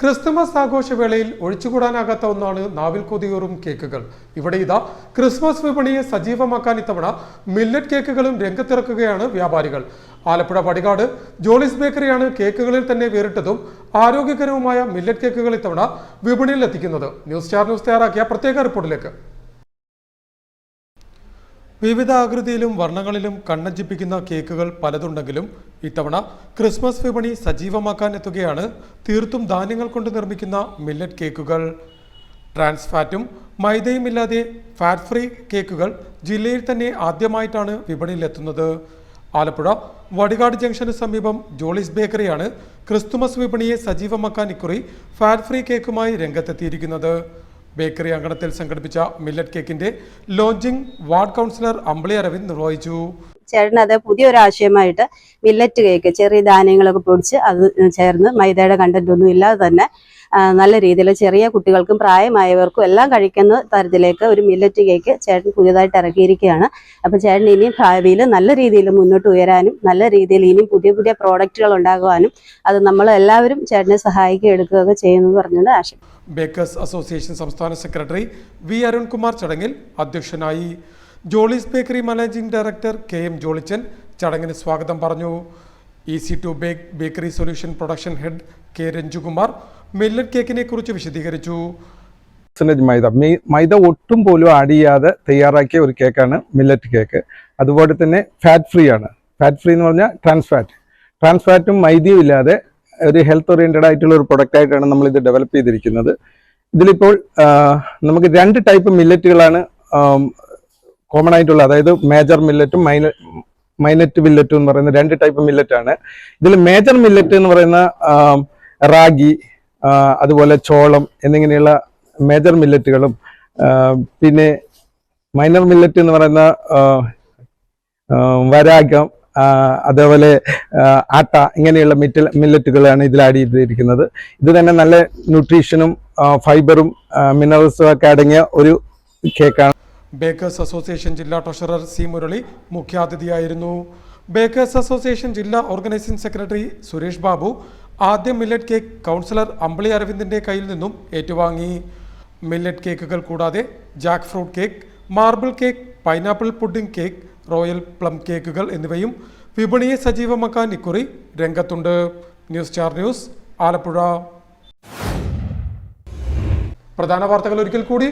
Christmas ആഘോഷവേളയിൽ ഒഴിച്ചുകൂടാനാകാത്ത ഒന്നാണ് നാവിൽ കൊതിയൂറും കേക്കുകൾ. ഇവിടെ ഇതാ ക്രിസ്മസ് വിപണിയെ സജീവമാക്കാൻ ഇത്തവണ മില്ലറ്റ് കേക്കുകളും രംഗത്തിറക്കുകയാണ് വ്യാപാരികൾ. ആലപ്പുഴ പടികാട് ജോളിസ് ബേക്കറിയാണ് കേക്കുകളിൽ തന്നെ വേറിട്ടതും ആരോഗ്യകരവുമായ മില്ലറ്റ് കേക്കുകൾ ഇത്തവണ വിപണിയിൽ എത്തിക്കുന്നത് ന്യൂസ് സ്റ്റാർ ന്യൂസ് തയ്യാറാക്കിയ പ്രത്യേക റിപ്പോർട്ടിലേക്ക്. വിവിധ ആകൃതിയിലും വർണങ്ങളിലും കണ്ണഞ്ചിപ്പിക്കുന്ന കേക്കുകൾ പലതുണ്ടെങ്കിലും ഇത്തവണ ക്രിസ്മസ് വിപണി സജീവമാക്കാൻ എത്തുകയാണ്. തീർത്തും ധാന്യങ്ങൾ കൊണ്ട് നിർമ്മിക്കുന്ന മില്ലറ്റ് കേക്കുകൾ. ട്രാൻസ് ഫാറ്റും മൈദയും ഇല്ലാതെ ഫാറ്റ് ഫ്രീ കേക്കുകൾ ജില്ലയിൽ തന്നെ ആദ്യമായിട്ടാണ് വിപണിയിലെത്തുന്നത് ആലപ്പുഴ വടികാട് ജംഗ്ഷന് സമീപം ജോളിസ് ബേക്കറിയാണ് ക്രിസ്തുമസ് വിപണിയെ സജീവമാക്കാൻ ഇക്കുറി ഫാറ്റ് ഫ്രീ കേക്കുമായി രംഗത്തെത്തിയിരിക്കുന്നത്. ബേക്കറി അങ്കണത്തിൽ സംഘടിപ്പിച്ച മില്ലറ്റ് കേക്കിന്റെ launching ward councillor Ambili Aravind നിർവഹിച്ചു. ചേട്ടൻ അത് പുതിയൊരു ആശയമായിട്ട് മില്ലറ്റ് കേക്ക് ചെറിയ ധാന്യങ്ങളൊക്കെ പൊടിച്ച് അത് ചേർന്ന് മൈദയുടെ കണ്ടന്റ് ഒന്നും ഇല്ലാതെ തന്നെ നല്ല രീതിയിൽ ചെറിയ കുട്ടികൾക്കും പ്രായമായവർക്കും എല്ലാം കഴിക്കുന്ന തരത്തിലേക്ക് ഒരു മില്ലറ്റ് കേക്ക് ചേട്ടൻ പുതിയതായിട്ട് ഇറക്കിയിരിക്കുകയാണ്. അപ്പോൾ ചേട്ടൻ ഇനിയും ഭാവിയിൽ നല്ല രീതിയിൽ മുന്നോട്ട് ഉയരാനും നല്ല രീതിയിൽ ഇനിയും പുതിയ പുതിയ പ്രോഡക്റ്റുകൾ ഉണ്ടാകുവാനും അത് നമ്മൾ എല്ലാവരും ചേട്ടനെ സഹായിക്കുക എടുക്കുകയൊക്കെ ചെയ്യുമെന്ന് പറഞ്ഞത് ആശയം ബേക്കേഴ്സ് അസോസിയേഷൻ സംസ്ഥാന സെക്രട്ടറി വി അരുൺകുമാർ ചടങ്ങിൽ അധ്യക്ഷനായി Jolly's bakery managing director K M Jollychan ചടങ്ങിന് സ്വാഗതം പറഞ്ഞു. Easy to bake bakery solution production head K Ranjukumar millet കേക്കിനെ കുറിച്ച് വിശദീകരിച്ചു. മൈദ. മൈദ ഒട്ടും പോലും ആഡ് ചെയ്യാതെ തയ്യാറാക്കിയ ഒരു കേക്കാണ് മില്ലറ്റ് കേക്ക്. അതുപോലെ തന്നെ ഫാറ്റ് ഫ്രീ ആണ്. ഫാറ്റ് ഫ്രീ എന്ന് പറഞ്ഞാൽ ട്രാൻസ് ഫാറ്റ് ട്രാൻസ് ഫാറ്റും മൈദയും ഇല്ലാതെ ഒരു ഹെൽത്ത് ഓറിയന്റഡ് ആയിട്ടുള്ള ഒരു പ്രൊഡക്റ്റ് ആയിട്ടാണ് നമ്മൾ ഇത് ഡെവലപ്പ് ചെയ്തിരിക്കുന്നത്. ഇതിലിപ്പോൾ നമുക്ക് രണ്ട് ടൈപ്പ് മില്ലറ്റുകളാണ് കോമൺ ആയിട്ടുള്ള അതായത് മേജർ മില്ലറ്റും മൈന മൈനറ്റ് മില്ലറ്റും എന്ന് പറയുന്ന രണ്ട് ടൈപ്പ് മില്ലറ്റ് ആണ്. ഇതിൽ മേജർ മില്ലറ്റ് എന്ന് പറയുന്ന റാഗി അതുപോലെ ചോളം എന്നിങ്ങനെയുള്ള മേജർ മില്ലറ്റുകളും പിന്നെ മൈനർ മില്ലറ്റ് എന്ന് പറയുന്ന വരാഗം അതേപോലെ ആട്ട ഇങ്ങനെയുള്ള മിറ്റൽ മില്ലറ്റുകളാണ് ഇതിൽ ആഡ് ചെയ്തിരിക്കുന്നത്. ഇത് തന്നെ നല്ല ന്യൂട്രീഷനും ഫൈബറും മിനറൽസും ഒക്കെ അടങ്ങിയ ഒരു കേക്കാണ് ബേക്കേഴ്സ് അസോസിയേഷൻ ജില്ലാ ട്രഷറർ സി മുരളി മുഖ്യാതിഥിയായിരുന്നു. ബേക്കേഴ്സ് അസോസിയേഷൻ ജില്ലാ ഓർഗനൈസിംഗ് സെക്രട്ടറി സുരേഷ് ബാബു ആദ്യ മില്ലറ്റ് കേക്ക് കൗൺസിലർ അമ്പിളി അരവിന്ദിന്റെ കയ്യിൽ നിന്നും ഏറ്റുവാങ്ങി. മില്ലറ്റ് കേക്കുകൾ കൂടാതെ jackfruit cake marble cake pineapple pudding cake royal plum കേക്കുകൾ എന്നിവയും വിപണിയെ സജീവമാക്കാൻ ഇക്കുറി രംഗത്തുണ്ട്. News star news Alappuzha. പ്രധാന വാർത്തകൾ ഒരിക്കൽ കൂടി.